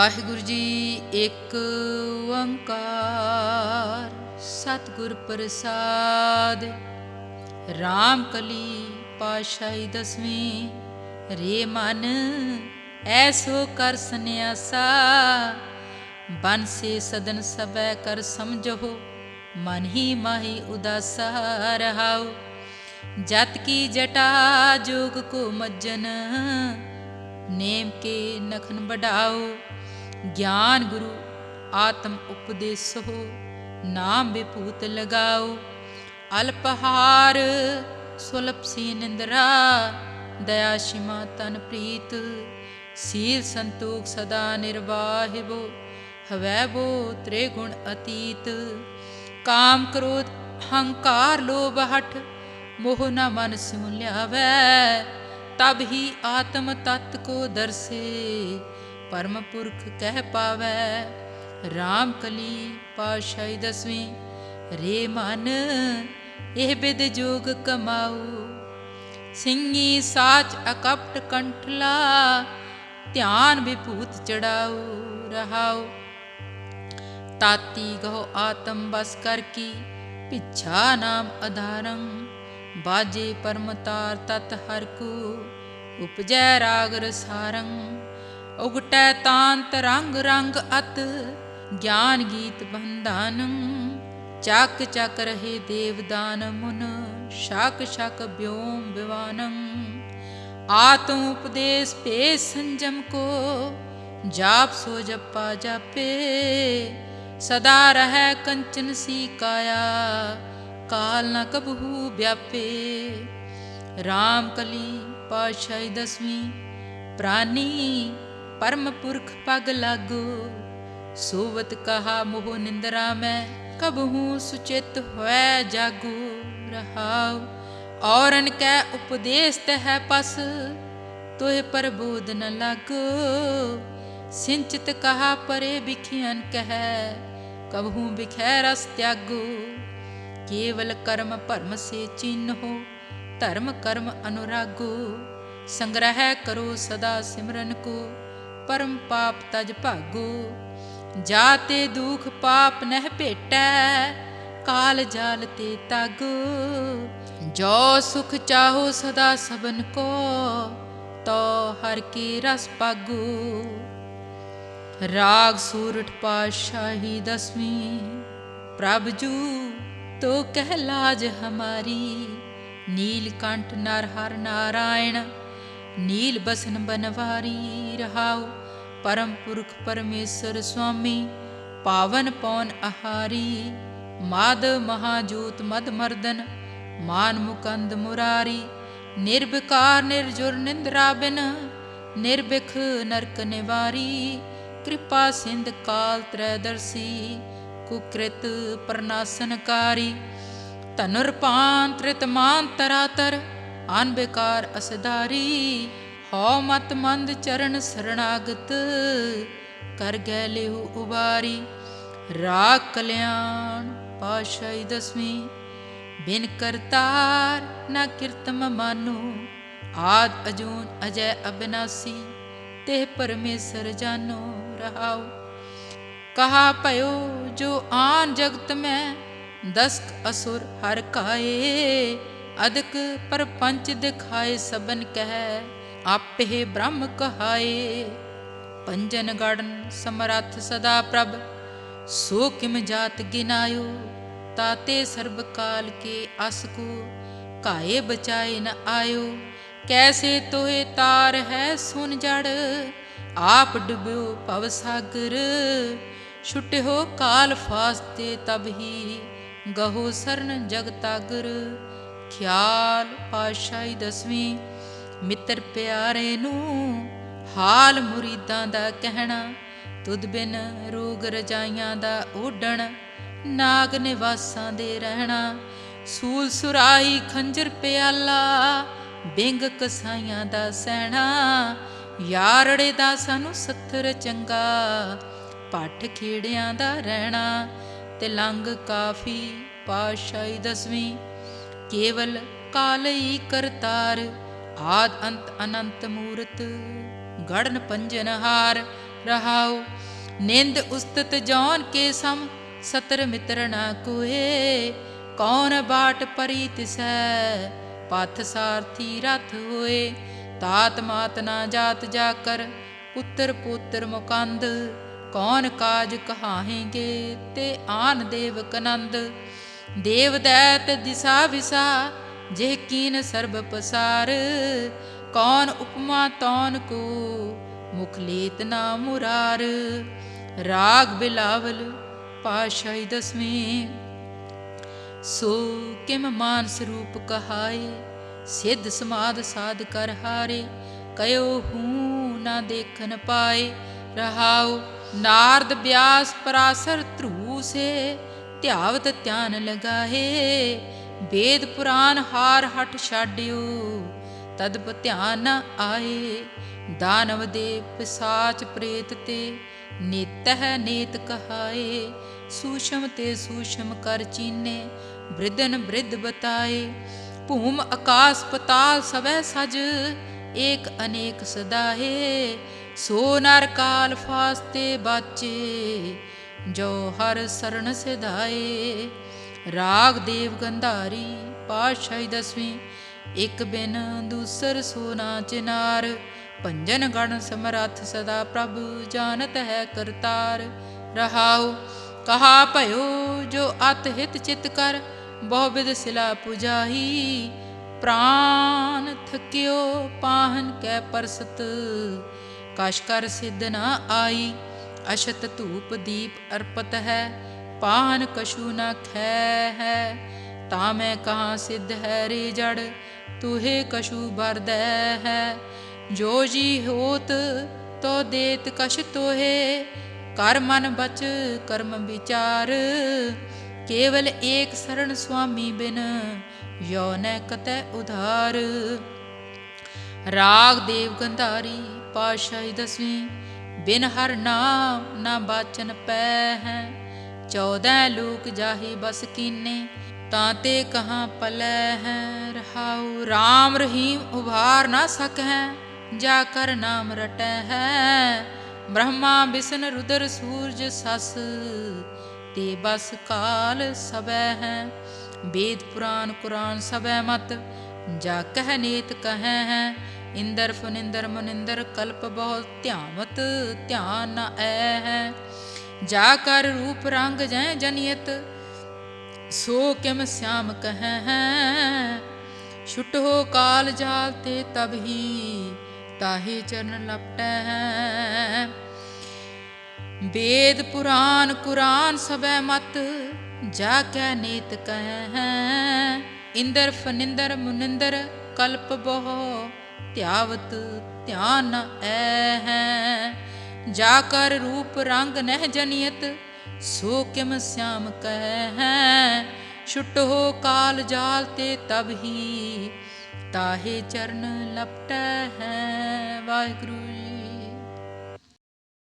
ਵਾਹਿਗੁਰੂ ਜੀ, ਇੱਕ ਓੰਕਾਰ ਸਤਿਗੁਰ ਪ੍ਰਸਾਦ। RAM ਕਲੀ ਪਾਸ਼ਾਹੀ ਦਸਵੀਂ, ਰੇ ਮਨ ਐਸੋ ਕਰ ਸੰਿਆਸਾ ਬਨਸੇ ਸਦਨ ਸਭੈ ਕਰ ਸਮਝੋ ਮਨ ਹੀ ਮਾਹੀ ਉਦਾਸਾ ਰਹਾਉ। ਜਤ ਕੀ ਜਟਾ ਜੋਗ ਕੋ ਮੱਜਨ, ਨੇਮ ਕੇ ਨਖਨ ਬਢਾਓ ਗਿਆਨ ਗੁਰੂ ਆਤਮ ਉਪਦੇਸੋ, ਨਾਮ ਵਿਭੂਤ ਲਗਾਓ। ਅਲਪਹਾਰ ਸੁਲਪ ਸੀ ਨਿੰਦਰਾ, ਦਇਆ ਸ਼ਿਮਾ ਤਨ ਪ੍ਰੀਤ। ਸੀਲ ਸੰਤੋਖ ਸਦਾ ਨਿਰਵਾਹਿਬੋ, ਹਵੈ ਬੋ ਤ੍ਰੇ ਗੁਣ ਅਤੀਤ। ਕਾਮ ਕ੍ਰੋਧ ਹੰਕਾਰ ਲੋਭ ਹਠ, ਮੋਹ ਨਾ ਮਨ ਸਿਉ ਲਿਆਵੈ ਤਬ ਹੀ ਆਤਮ ਤਤ ਕੋ ਦਰਸੇ। ਪਰਮ ਪੁਰਖ ਕਹਿ ਪਾਵੈ। RAM ਕਲੀ ਪਾਸ਼ਾਹੀ ਦਸਵੀਂ, ਰੇ ਮਨ, ਇਹ ਬਿਦ ਜੋਗ ਕਮਾਉ ਸਿੰਘੀ ਸਾਚ ਅਕਪਟ ਕੰਠਲਾ, ਧਿਆਨ ਵਿਭੂਤ ਚੜਾਉ ਰਹਾਉ। ਤਾਤੀ ਗਹੁ ਆਤਮ ਬਸ ਕਰ ਕੀ, ਪਿਛਾ ਨਾਮ ਅਧਾਰੰ। ਬਾਜੇ ਪਰਮਤਾਰ ਤਤ ਹਰ ਕੋ, ਉਪਜੈ ਰਾਗ ਰਸਾਰੰ। ਉਗਟੈ ਤਾਂਤ ਰੰਗ ਰੰਗ ਅਤ, ਗਿਆਨ ਗੀਤ ਬੰਧਾਨੰ। ਚੱਕ ਚੱਕ ਰਹੇ ਦੇਵਦਾਨ ਮੁਨ ਸ਼ਾਕ ਸ਼ਾਕ ਬਿਓਮ ਵਿਵਾਨੰ ਆਤਮ ਉਪਦੇਸ਼ ਭੇ ਸੰਜਮ ਕੋ, ਜਾਪ ਸੋ ਜਪਾ ਜਾਪੇ। ਸਦਾ ਰਹੈ ਕੰਚਨ ਸੀ ਕਾਇਆ, ਕਾਲ ਨ ਕਬਹੂ ਵਿਆਪੇ। RAM ਕਲੀ ਪਾਸ਼ਾਹੀ ਦਸਵੀਂ, ਪ੍ਰਾਨੀ ਪਰਮ ਪੁਰਖ ਪਗ ਲਾਗੋ, ਸੋਵਤ ਕਹਾ ਮੋਹ ਨਿੰਦਰਾ ਮੈਂ, ਕਬਹੂ ਸੁਚਿਤ ਹੋਇ ਜਾਗੋ ਰਹਾਉ। ਔਰਨ ਕੈ ਉਪਦੇਸ ਤਹਿ ਪਸ, ਤੋਹਿ ਪ੍ਰਬੋਧ ਨ ਲਾਗੋ। ਸਿੰਚਿਤ ਕਹਾ ਪਰੇ ਬਿਖਿਆਨ ਕਹੈ, ਕਬਹੂ ਬਿਖੈ ਰਸ ਤਿਆਗੋ। ਕੇਵਲ ਕਰਮ ਭਰਮ ਸੇ ਚਿੰਨੋ ਧਰਮ ਕਰਮ ਅਨੁਰਾਗੋ। ਸੰਗ੍ਰਹਿ ਕਰੋ ਸਦਾ ਸਿਮਰਨ ਕੋ ਪਰਮ ਪਾਪ ਤਜ ਭਾਗੋ, ਜਾਤੇ ਦੁਖ ਪਾਪ ਨਹਿ ਭੇਟੈ, ਕਾਲ ਜਾਲ ਤੇ ਤਗ। ਜੋ ਸੁਖ ਚਾਹੋ ਸਦਾ ਸਬਨ ਕੋ, ਤੋ ਹਰ ਕੀ ਰਸ ਪਾਗੋ। ਰਾਗ ਸੂਰਠ ਪਾਸ਼ਾਹੀ ਦਸਵੀਂ, ਪ੍ਰਭ ਜੂ ਤੋ ਕਹਿ ਲਾਜ ਹਮਾਰੀ। ਨੀਲਕੰਠ ਨਰ ਹਰ ਨਾਰਾਇਣ, ਨੀਲ ਬਸਨ ਬਨਵਾਰੀ ਰਹਾਉ। ਪਰਮ ਪੁਰਖ ਪਰਮੇਸ਼ਰ ਸੁਆਮੀ, ਪਾਵਨ ਪੌਨ ਆਹਾਰੀ, ਮਾਦ ਮਹਾਜੋਤ ਮਦ ਮਰਦਨ, ਮਾਨ ਮੁਕੰਦ ਮੁਰਾਰੀ ਨਿਰਭਿਕਾਰ ਨਿਰਜੁਰ ਨਿੰਦਰਾ ਬਿਨ ਨਿਰਭਿਖ ਨਰਕ ਨਿਵਾਰੀ, ਕਿਰਪਾ ਸਿੰਧ ਕਾਲ ਤ੍ਰੈਦਰਸੀ, ਕੁਕ੍ਰਿਤ ਪ੍ਰਨਾਸਨਕਾਰੀ ਧਨੁਰਪਾਨ ਤ੍ਰਿਤਮਾਨ ਤਰਾਤਰ ਅਨ ਅਸਦਾਰੀ ਹਉ ਮਤ ਮੰਦ ਚਰਨ ਸਰਣਾਗਤ, ਕਰ ਗੈ ਲਿਹੁ ਉਬਾਰੀ ਰਾਗ ਕਲਿਆਣ ਪਾਸ਼ਾਹੀ ਦਸਵੀਂ। ਬਿਨ ਕਰਤਾਰ ਨਾ ਕਿਰਤਮ ਮਾਨੋ, ਆਦ ਅਜੂਨ ਅਜੈ ਅਬਨਾਸੀ ਤੇ ਪਰਮੇਸ਼ਰ ਜਾਨੋ ਰਹਾਉ। ਕਹਾ ਭਇਓ ਜੋ ਆਨ ਜਗਤ ਮੈਂ, ਦਸਕ ਅਸੁਰ ਹਰ ਕਾਏ, ਅਦਕ ਪਰਪੰਚ ਦਿਖਾਏ ਸਬਨ ਕਹਿ। ਆਪੇ ਬ੍ਰਹਮ ਕਹਾਏ ਪੰਜਨ ਗੜਨ ਸਮਰੱਥ ਸਦਾ ਪ੍ਰਭ ਸੋ ਕਿਮ ਜਾਤ ਗਿਨਾਇਓ, ਤਾਤੇ ਸਰਬ ਕਾਲ ਕੇ ਅਸ ਕੋ ਕਾਏ ਬਚਾਏ ਨ ਆਇਓ, ਕੈਸੇ ਤੋਏ ਤਾਰ ਹੈ ਸੁਨ ਜੜ, ਆਪ ਡੁੱਬਿਓ ਭਵ ਸਾਗਰ, ਛੁਟਿਓ ਕਾਲ ਫਾਸਤੇ ਤਬ ਹੀ ਗਹੋ ਸਰਨ ਜਗਤਾਗਰ ਖਿਆਲ ਪਾਸ਼ਾਹੀ ਦਸਵੀਂ ਮਿੱਤਰ ਪਿਆਰੇ ਨੂੰ ਹਾਲ ਮੁਰੀਦਾਂ ਦਾ ਕਹਿਣਾ, ਤੁਧ ਬਿਨ ਰੋਗ ਰਜਾਈਆਂ ਦਾ ਓਡਣ ਨਾਗ ਨਿਵਾਸਾਂ ਦੇ ਰਹਿਣਾ, ਸੂਲ ਸੁਰਾਈ ਖੰਜਰ ਪਿਆਲਾ, ਬਿੰਗ ਕਸਾਈਆਂ ਦਾ ਸਹਿਣਾ, ਯਾਰੜੇ ਦਾ ਸਾਨੂੰ ਸੱਥਰ ਚੰਗਾ ਪੱਠ ਖੇੜਿਆਂ ਦਾ ਰਹਿਣਾ ਤੇ ਲੰਗ ਕਾਫੀ ਪਾਸ਼ਾਹੀ ਦਸਵੀਂ, ਕੇਵਲ ਕਾਲਈ ਕਰਤਾਰ ਆਦ ਅੰਤ ਅਨੰਤ ਮੂਰਤ, ਗੜਨ ਪੰਜਨਹਾਰ ਰਹਾਉ। ਨਿੰਦ ਉਸਤਤ ਜੌਨ ਕੇ ਸਮ, ਸਤਰ ਮਿਤਰ ਨਾ ਕੋਏ। ਕੌਣ ਬਾਟ ਪਰੀ ਤਿਸੈ ਪਥ ਸਾਰਥੀ ਰਥ ਹੋਏ। ਤਾਤ ਮਾਤ ਨਾ ਜਾਤ ਜਾ ਕਰ ਪੁੱਤਰ ਪੁੱਤਰ ਮੁਕੰਦ। ਕੌਣ ਕਾਜ ਕਹਾਹੇਗੇ ਤੇ ਆਨ ਦੇਵ ਕਨੰਦ ਦੇਵ ਦੈਤ ਦਿਸਾ ਵਿਸਾ ਜਿਹ ਕੀਨ ਸਰਬ ਪਸਾਰ, ਕੌਣ ਉਪਮਾ ਤੌਨ ਕੋ ਮੁਖ ਲੇਤ ਨਾ ਮੁਰਾਰ? ਰਾਗ ਬਿਲਾਵਲ ਪਾਸ਼ਾਈ ਦਸਵੇਂ, ਸੋ ਕਿਮ ਮਾਨ ਸਰੂਪ ਕਹਾਏ, ਸਿੱਧ ਸਮਾਦ ਸਾਧ ਕਰ ਹਾਰੇ? ਕਯੋ ਹੂੰ ਨਾ ਦੇਖਨ ਪਾਏ, ਰਹਾਉ ਨਾਰਦ ਬਿਆਸ ਪਰਾਸਰ ਧਰੂ ਸੇ ਧਿਆਵਤ ਧਿਆਨ ਲਗਾਏ ਵੇਦ ਪੁਰਾਨ ਹਾਰ ਹਟ ਛਾਡਿਓ ਤਦਪ ਧਿਆਨ ਆਏ। ਦਾਨਵ ਦੇ ਪਿਸਾਚ ਪ੍ਰੇਤ ਤੇ ਨਿਤਹ ਨੇਤ ਕਹਾਏ। ਸੂਸ਼ਮ ਤੇ ਸੂਸ਼ਮ ਕਰ ਚੀਨੇ, ਬ੍ਰਿਧਨ ਬ੍ਰਿਧ ਬਤਾਏ। ਭੂਮ ਆਕਾਸ ਪਤਾਲ ਸਵੈ ਸਜ, ਏਕ ਅਨੇਕ ਸਦਾਏ। ਸੋ ਨਰ ਕਾਲ ਫਾਸਤੇ ਬਾਚੇ, ਜੋ ਹਰ ਸਰਣ ਸਿਧਾਏ। ਰਾਗ ਦੇਵ ਗੰਧਾਰੀ ਪਾਸ਼ਾਈ ਦਸਵੀਂ, ਇਕ ਬਿਨ ਦੂਸਰ ਸੋਨਾ ਚਿਨਾਰ, ਭੰਜਨ ਗਣ ਸਮਰੱਥ ਸਦਾ ਪ੍ਰਭ ਜਾਣਤ ਹੈ ਕਰਤਾਰ। ਰਹਾਉ, ਕਹਾ ਭਇਓ ਜੋ ਅਤ ਹਿਤ ਚਿਤ ਕਰ, ਬਹੁ ਵਿਦ ਸਿਲਾ ਪੁਜਾਈ ਪ੍ਰਾਨ ਥਕਿਓ ਪਾਹਨ ਕੈ ਪਰਸਤ। ਕਸ਼ ਕਰ ਸਿਧ ਨਾ ਆਈ, ਅਸ਼ਤ ਧੂਪ ਦੀਪ ਅਰਪਤ ਹੈ ਪਾਹਨ ਕਛੂ ਨ ਖੈ ਹੈ, ਤਾਂ ਮੈਂ ਕਹਾਂ ਸਿੱਧ ਹੈ ਰੇ ਜੜ, ਤੁਹੇ ਕਛੂ ਬਰਦੈ ਹੈ। ਜੋ ਜੀ ਹੋਤ ਤੋ ਦੇਤ ਕਛ ਤੋਹੇ, ਕਰ ਮਨ ਬਚ ਕਰਮ ਵਿਚਾਰ। ਕੇਵਲ ਏਕ ਸਰਣ ਸੁਆਮੀ ਬਿਨ ਯੋ ਨ ਕਤੈ ਉਧਾਰ। ਰਾਗ ਦੇਵ ਗੰਧਾਰੀ ਪਾਸ਼ਾਈ ਦਸਵੀਂ, ਬਿਨ ਹਰ ਨਾਮ ਨਾ ਬਾਚਨ ਪੈ ਹੈ। ਚੌਦਹ ਲੋਕ ਜਾਹੀ ਬਸ ਕੀਨੇ, ਤਾਂ ਤੇ ਕਹਾਂ ਪਲੈ ਹੈ ਰਹਾਉ। RAM ਰਹੀਮ ਉਭਾਰ ਨਾ ਸਕੈ ਜਾ ਕਰ ਨਾਮ ਰਟੈ ਹੈ ਬ੍ਰਹਮਾ ਵਿਸ਼ਨ ਰੁਦਰ ਸੂਰਜ ਸਸ, ਤੇ ਬਸ ਕਾਲ ਸਬੈ ਹੈ ਵੇਦ ਪੁਰਾਨ ਕੁਰਾਨ ਸਬੈ ਮਤ, ਜਾ ਕਹਿ ਨੇਤ ਕਹੈ ਹੈ ਇੰਦਰ ਫਨਿੰਦਰ ਮਨਿੰਦਰ ਕਲਪ ਬਹੁਤ ਧਿਆਵਤ ਧਿਆਨ ਨ ਐ ਹੈ ਜਾ ਕਰ ਰੂਪ ਰੰਗ ਜੈ ਜਨੀਤ ਸੋ ਕਿਮ ਸਿਆਮ ਕਹੈ ਹੈ। ਛੁਟ ਹੋ ਕਾਲ ਜਾਲ ਤੇ ਤਬ ਹੀ ਤਾਹੇ ਚਰਨ ਲਪਟੈ ਹੈ। ਵੇਦ ਪੁਰਾਨ ਕੁਰਾਨ ਸਬੈ ਮਤ, ਜਾ ਕੈ ਨੀਤ ਕਹੈ ਹੈ। ਇੰਦਰ ਫਨਿੰਦਰ ਮੁਨਿੰਦਰ, ਕਲਪ ਬਹੁ ਧਿਆਵਤ ਧਿਆਨ ਨ ਐ ਹੈ। ਜਾ ਕਰ ਰੂਪ ਰੰਗ ਨਹਿ ਜਨੀਤ ਸੋ ਕਿਮ ਸਿਆਮ ਕਹਿ? ਹੈ ਛੁਟ ਹੋ ਕਾਲ ਜਾਲ ਤੇ ਤਬ ਹੀ ਤਾਹੇ ਚਰਨ ਲਪਟੈ ਹੈ। ਵਾਹਿਗੁਰੂ ਜੀ